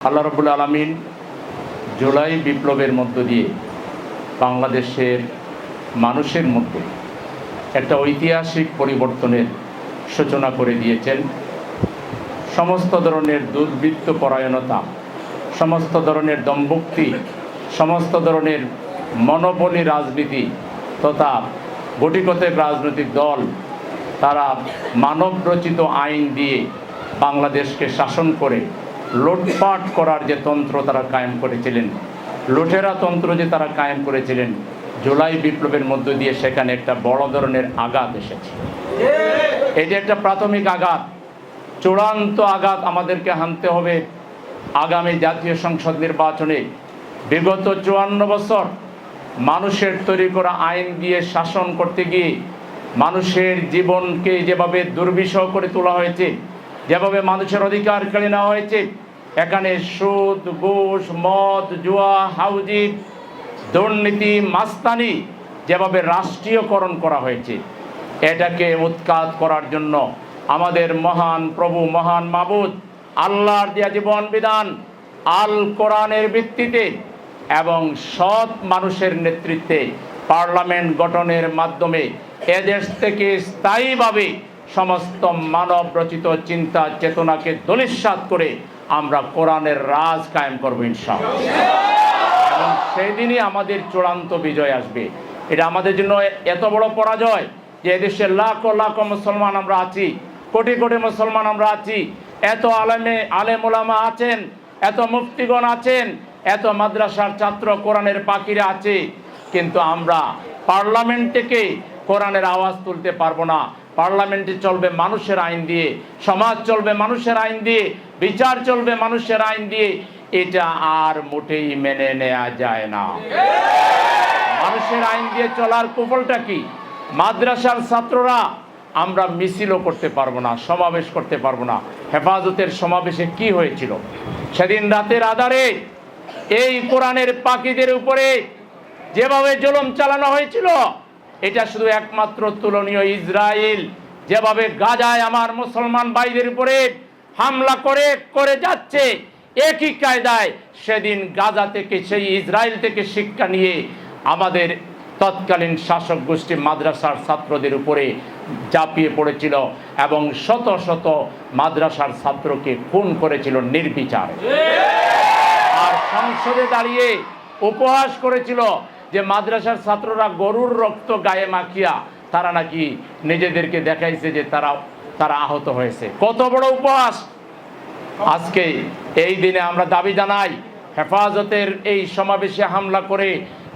আল্লাহ রবুল আলমিন জুলাই বিপ্লবের মধ্য দিয়ে বাংলাদেশের মানুষের মধ্যে একটা ঐতিহাসিক পরিবর্তনের সূচনা করে দিয়েছেন। সমস্ত ধরনের দুর্বৃত্ত পরায়ণতা, সমস্ত ধরনের দম্ভক্তি, সমস্ত ধরনের মনোবলী রাজনীতি তথা গুটিকতের রাজনৈতিক দল, তারা মানবরচিত আইন দিয়ে বাংলাদেশকে শাসন করে লুটপাট করার যে তন্ত্র তারা কায়েম করেছিলেন, লুটেরা তন্ত্র যে তারা কায়েম করেছিলেন, জুলাই বিপ্লবের মধ্য দিয়ে সেখানে একটা বড় ধরনের আঘাত এসেছে। এটি একটা প্রাথমিক আঘাত, চূড়ান্ত আঘাত আমাদেরকে হানতে হবে আগামী জাতীয় সংসদ নির্বাচনে। বিগত চুয়ান্ন বছর মানুষের তৈরি করা আইন দিয়ে শাসন করতে গিয়ে মানুষের জীবনকে যেভাবে দুর্বিষহ করে তোলা হয়েছে যেভাবে মানুষের অধিকার কেড়ে নেওয়া হয়েছে, এখানে সুদ, ঘুষ, মদ, জুয়া, হাউজি, দুর্নীতি, মাস্তানি যেভাবে রাষ্ট্রীয়করণ করা হয়েছে, এটাকে উৎখাত করার জন্য আমাদের মহান প্রভু, মহান মাবুদ, আল্লাহর দেয়া জীবন বিধান, আল কোরআনের ভিত্তিতে এবং সৎ মানুষের নেতৃত্বে পার্লামেন্ট গঠনের মাধ্যমে এদেশ থেকে স্থায়ীভাবে সমস্ত মানব রচিত চিন্তা চেতনাকে দলিস্বাত করে আমরা কোরআনের রাজ কায়েম করব ইনশাআল্লাহ। এবং সেই দিনই আমাদের চূড়ান্ত বিজয় আসবে। এটা আমাদের জন্য এত বড় পরাজয় যে এদেশে লাখ লাখ মুসলমান আমরা আছি, কোটি কোটি মুসলমান আমরা আছি। এত আলেমে, আলেম ওলামা আছেন, এত মুফতিগণ আছেন, এত মাদ্রাসার ছাত্র কোরআনের পাখিরা আছে। কিন্তু আমরা পার্লামেন্ট থেকে কোরআনের আওয়াজ তুলতে পারব না। পার্লামেন্টে চলবে মানুষের আইন দিয়ে, সমাজ চলবে মানুষের আইন দিয়ে, বিচার চলবে মানুষের আইন দিয়ে, এটা আর মোটেই মেনে নেওয়া যায় না। মানুষের আইন দিয়ে চলার কুফলটা কি? মাদ্রাসার ছাত্ররা আমরা মিছিলও করতে পারব না, সমাবেশ করতে পারব না। হেফাজতের সমাবেশে কি হয়েছিল? সেদিন রাতের আধারে এই কোরআনের পাখিদের উপরে যেভাবে জুলুম চালানো হয়েছিল এটা শুধু একমাত্র তুলনীয় ইসরায়েল। যেভাবে গাজায় আমার মুসলমান ভাইদের উপরে হামলা করে করে যাচ্ছে, একই কায়দায় সেদিন গাজা থেকে, সেই ইসরায়েল থেকে শিক্ষা নিয়ে আমাদের তৎকালীন শাসক গোষ্ঠী মাদ্রাসার ছাত্রদের উপরে চাপিয়ে পড়েছিল এবং শত শত মাদ্রাসার ছাত্রকে খুন করেছিল নির্বিচার। আর সংসদে দাঁড়িয়ে উপহাস করেছিল যে মাদ্রাসার ছাত্ররা গরুর রক্ত গায়ে মাখিয়া তারা নাকি নিজেদেরকে দেখাইছে যে তারা তারা আহত হয়েছে। কত বড় উপহাস! আজকে এই দিনে আমরা দাবি জানাই, হেফাজতের এই সমাবেশে হামলা করে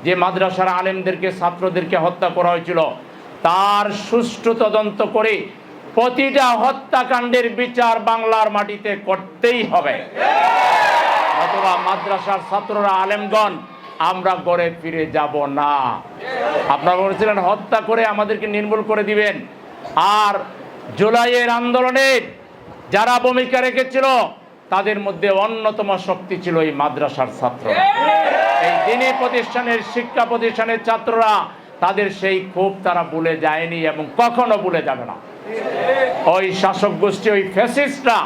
যে মাদ্রাসার আলেমদেরকে, ছাত্রদেরকে হত্যা করা হয়েছিল, তার সুষ্ঠু তদন্ত করে প্রতিটা হত্যাকাণ্ডের বিচার বাংলার মাটিতে করতেই হবে। অথবা মাদ্রাসার ছাত্ররা, আলেমগণ আমরা গড়ে ফিরে যাব না। আপনারা বলেছিলেন হত্যা করে আমাদেরকে নির্মূল করে দিবেন। আর জুলাইয়ের আন্দোলনে যারা ভূমিকা রেখেছিল, তাদের মধ্যে অন্যতম শক্তি ছিল এই মাদ্রাসার ছাত্র। এই দিনী প্রতিষ্ঠানের শিক্ষা প্রতিষ্ঠানের ছাত্ররা, তাদের সেই ক্ষোভ তারা ভুলে যায়নি এবং কখনো ভুলে যাবে না। ওই শাসক গোষ্ঠী, ওই ফ্যাসিস্টরা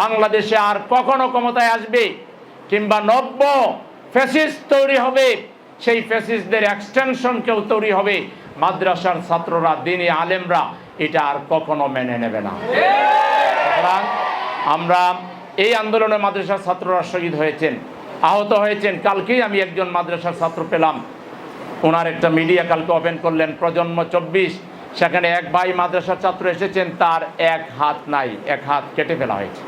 বাংলাদেশে আর কখনো ক্ষমতায় আসবে কিংবা নব্য ফ্যাসিস্ট তৈরি হবে, সেই ফ্যাসিস্টদের এক্সটেনশন কেউ তৈরি হবে। মাদ্রাসার ছাত্ররা, দিনে আলেমরা, এটা আর কখনো মেনে নেবে না। আমরা এই আন্দোলনে মাদ্রাসার ছাত্ররা শহীদ হয়েছেন, আহত হয়েছেন। কালকেই আমি একজন মাদ্রাসার ছাত্র পেলাম। ওনার একটা মিডিয়া কালকে ওপেন করলেন, প্রজন্ম চব্বিশ। সেখানে এক ভাই মাদ্রাসার ছাত্র এসেছেন, তার এক হাত নাই, এক হাত কেটে ফেলা হয়েছে।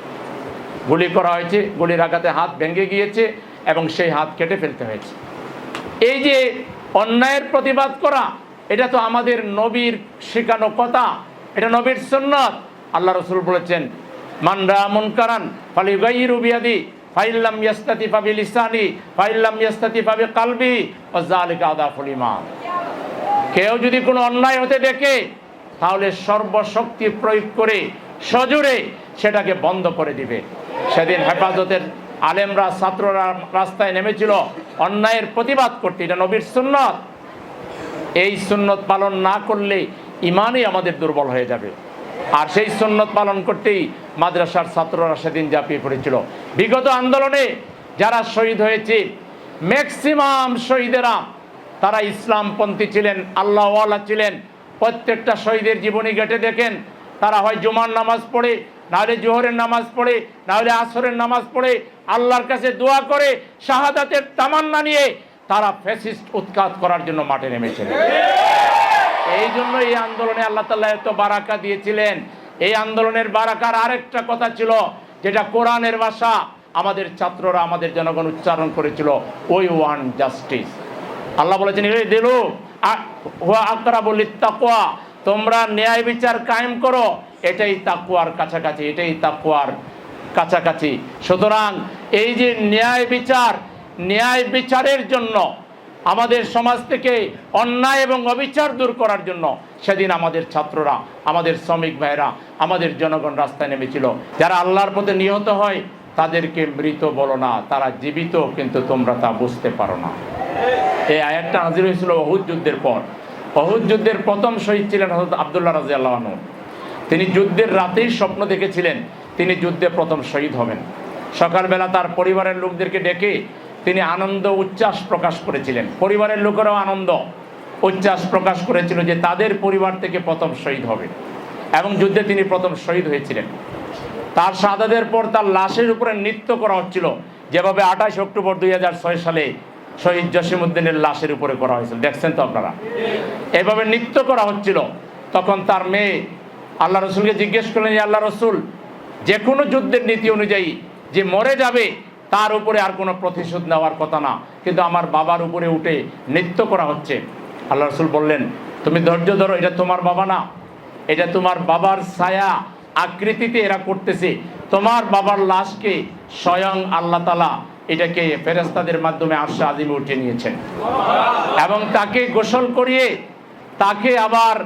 গুলি করা হয়েছে, গুলির আঘাতে হাত ভেঙে গিয়েছে। এবং সেই হাত কেটে ফেলতে হয়েছে। এই যে অন্যায়ের প্রতিবাদ করা, এটা তো আমাদের নবীর শেখানো কথা, এটা নবীর সুন্নত। আল্লাহ রসুল বলেছেন মানরা মুনকারান ফালি গাই রুবিয়াদি ফাইল্লাম ইয়াস্তাতি পাবি লিসানি ফাইল্লাম ইয়াস্তাতি পাবি কালবি ও জালিকা আদাফুল ইমান কেউ যদি কোনো অন্যায় হতে দেখে, তাহলে সর্বশক্তি প্রয়োগ করে সজোরে সেটাকে বন্ধ করে দিবে। সেদিন হেফাজতের আলেমরা, ছাত্ররা রাস্তায় নেমেছিল, অন্যায়ের প্রতিবাদ করতে। এটা নবীর সুন্নত। এই সুন্নত পালন না করলে ইমানই আমাদের দুর্বল হয়ে যাবে। আর সেই সুন্নত পালন করতেই মাদ্রাসার ছাত্ররা সেদিন ঝাঁপিয়ে পড়েছিল। বিগত আন্দোলনে যারা শহীদ হয়েছে ম্যাক্সিমাম শহীদেরা, তারা ইসলামপন্থী ছিলেন, আল্লাহওয়ালা ছিলেন। প্রত্যেকটা শহীদের জীবনী ঘেটে দেখেন। তারা হয় জুমার নামাজ পড়ে নাহলে জোহরের নামাজ পড়ে নাহলে আসরের নামাজ পড়ে আল্লাহর কাছে দোয়া করে শাহাদাতের তামান্না নিয়ে তারা ফ্যাসিস্ট উৎখাত করার জন্য মাঠে নেমেছিলেন এই জন্য এই আন্দোলনে আল্লাহ তাল্লাহ এত বারাকা দিয়েছিলেন। এই আন্দোলনের বারাকার আরেকটা কথা ছিল, যেটা কোরআনের ভাষা আমাদের ছাত্ররা, আমাদের জনগণ উচ্চারণ করেছিল, ওই ওয়ান জাস্টিস। আল্লাহ বলেছেন এই দিলু আকরা বলি তাকুয়া তোমরা ন্যায় বিচার কায়েম করো, এটাই তাকুয়ার কাছাকাছি, এটাই তাকুয়ার কাছাকাছি। সুতরাং এই যে ন্যায় বিচার, ন্যায় বিচারের জন্য আমাদের সমাজ থেকে অন্যায় এবং অবিচার দূর করার জন্য সেদিন আমাদের ছাত্ররা, আমাদের শ্রমিক ভাইরা আমাদের জনগণ রাস্তায় নেমেছিল। যারা আল্লাহর পথে নিহত হয়, তাদেরকে মৃত বলো না, তারা জীবিত, কিন্তু তোমরা তা বুঝতে পারো না। এই আয়াতটা হাজির হয়েছিল অহুদ যুদ্ধের পর। অহুদ যুদ্ধের প্রথম শহীদ ছিলেন হজরত আবদুল্লাহ রাজি আল্লাহ তিনি যুদ্ধের রাতেই স্বপ্ন দেখেছিলেন, তিনি যুদ্ধে প্রথম শহীদ হবেন। সকালবেলা তার পরিবারের লোকদেরকে ডেকে তিনি আনন্দ উচ্ছ্বাস প্রকাশ করেছিলেন। পরিবারের লোকেরাও আনন্দ, উচ্ছ্বাস প্রকাশ করেছিল যে তাদের পরিবার থেকে প্রথম শহীদ হবে এবং যুদ্ধে তিনি প্রথম শহীদ হয়েছিলেন। তার সাদাদের পর তার লাশের উপরে নৃত্য করা হচ্ছিল। যেভাবে আঠাশ অক্টোবর দুই হাজার ছয় সালে শহীদ জসিমুদ্দিনের লাশের উপরে করা হয়েছিল। দেখছেন তো আপনারা? এভাবে নৃত্য করা হচ্ছিল। তখন তার মেয়ে আল্লাহ রসুলকে জিজ্ঞেস করলেন যে আল্লাহ রসুল, যে কোনো যুদ্ধের নীতি অনুযায়ী যে মরে যাবে, তার উপরে আর কোনো প্রতিশোধ নেওয়ার কথা না। কিন্তু আমার বাবার উপরে উঠে নৃত্য করা হচ্ছে। আল্লাহ রসুল বললেন, তুমি ধৈর্য ধরো, এটা তোমার বাবা না। এটা তোমার বাবার ছায়া আকৃতিতে এরা করতেছে। তোমার বাবার লাশকে স্বয়ং আল্লাহ তালা এটাকে ফেরেস্তাদের মাধ্যমে আশা আজিমে উঠে নিয়েছেন। এবং তাকে গোসল করিয়ে তাকে আবার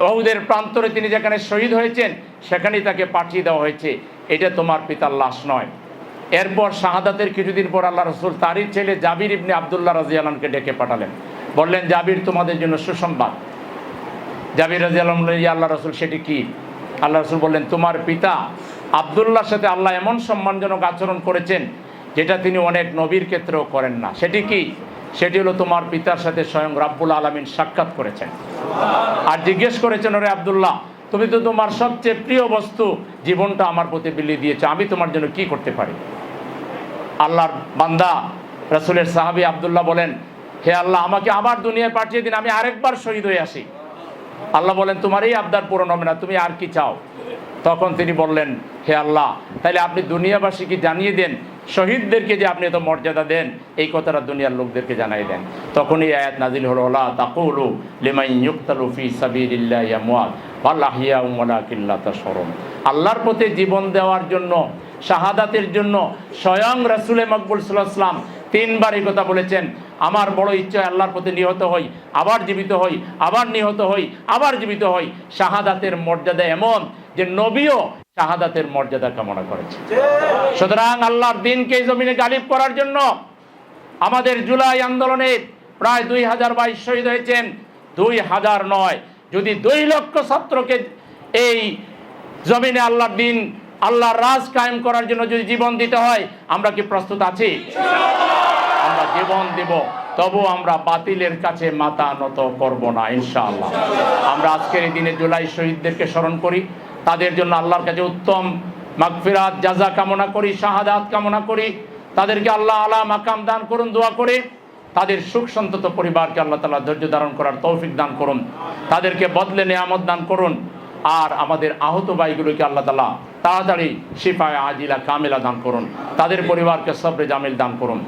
বহুদের প্রান্তরে তিনি যেখানে শহীদ হয়েছেন, সেখানেই তাকে পাঠিয়ে দেওয়া হয়েছে। এটা তোমার পিতার লাশ নয়। এরপর শাহাদাতের কিছুদিন পর আল্লাহ রসুল তারই ছেলে জাবির ইবনে আবদুল্লাহ রাজিয়ালকে ডেকে পাঠালেন। বললেন, জাবির, তোমাদের জন্য সুসংবাদ। জাবির রাজি আলম আল্লাহ রসুল, সেটি কি? আল্লাহ রসুল বললেন, তোমার পিতা আবদুল্লাহর সাথে আল্লাহ এমন সম্মানজনক আচরণ করেছেন, যেটা তিনি অনেক নবীর ক্ষেত্রেও করেন না। সেটি কি? সেটি হলো তোমার পিতার সাথে স্বয়ং রাব্বুল আলমিন সাক্ষাৎ করেছেন। আর জিজ্ঞেস করেছেন, ওরে আবদুল্লাহ, তুমি তো তোমার সবচেয়ে প্রিয় বস্তু, জীবনটা আমার প্রতি বিলিয়ে দিয়েছ, আমি তোমার জন্য কি করতে পারি? আল্লাহর বান্দা, রসুলের সাহাবি আবদুল্লাহ বলেন, হে আল্লাহ, আমাকে আবার দুনিয়ায় পাঠিয়ে দিন, আমি আরেকবার শহীদ হয়ে আসি। আল্লাহ বলেন, তোমার এই আবদার পূরণ হবে না, তুমি আর কি চাও? তখন তিনি বললেন, হে আল্লাহ তাহলে আপনি দুনিয়াবাসীকে জানিয়ে দেন শহীদদেরকে যে আপনি এত মর্যাদা দেন, এই কথাটা দুনিয়ার লোকদেরকে জানাই দেন। তখনই আয়াত নাজিল হলো আল্লাহ তাকুলু লিমাই ফি আল্লাহর পথে জীবন দেওয়ার জন্য, শাহাদাতের জন্য স্বয়ং রাসুলে মকবুল সাল্লাল্লাহু তিনবার এই কথা বলেছেন, আমার বড় ইচ্ছা আল্লাহর প্রতি নিহত হই, আবার জীবিত হই, আবার নিহত হই, আবার জীবিত হই। শাহাদাতের মর্যাদা এমন যে নবীও শাহাদাতের মর্যাদা কামনা করেছে। সুতরাং আল্লাহর দিনকে জমিনে গালিব করার জন্য আমাদের জুলাই আন্দোলনে প্রায় দুই হাজার বাইশ শহীদ হয়েছেন, দুই হাজার নয়। যদি দুই লক্ষ ছাত্রকে এই জমিনে আল্লাহর দিন, আল্লাহর রাজ কায়েম করার জন্য যদি জীবন দিতে হয়, আমরা কি প্রস্তুত আছি? আমরা জীবন দেব তবু আমরা বাতিলের কাছে মাথা নত করব না, ইনশাআল্লাহ। আমরা আজকের এই দিনে জুলাই শহীদদেরকে স্মরণ করি। তাদের জন্য আল্লাহর কাছে উত্তম মাগফিরাত জাজা কামনা করি, শাহাদাত কামনা করি। তাদেরকে আল্লাহ আলা মাকাম দান করুন, দোয়া করে। তাদের সুখ সন্তত পরিবারকে আল্লাহ তালা ধৈর্য ধারণ করার তৌফিক দান করুন। তাদেরকে বদলে নেয়ামত দান করুন। আর আমাদের আহত ভাইগুলোকে আল্লাহ তালা তাড়াতাড়ি শিফায় আজিলা কামেলা দান করুন। তাদের পরিবারকে সবরে জামিল দান করুন।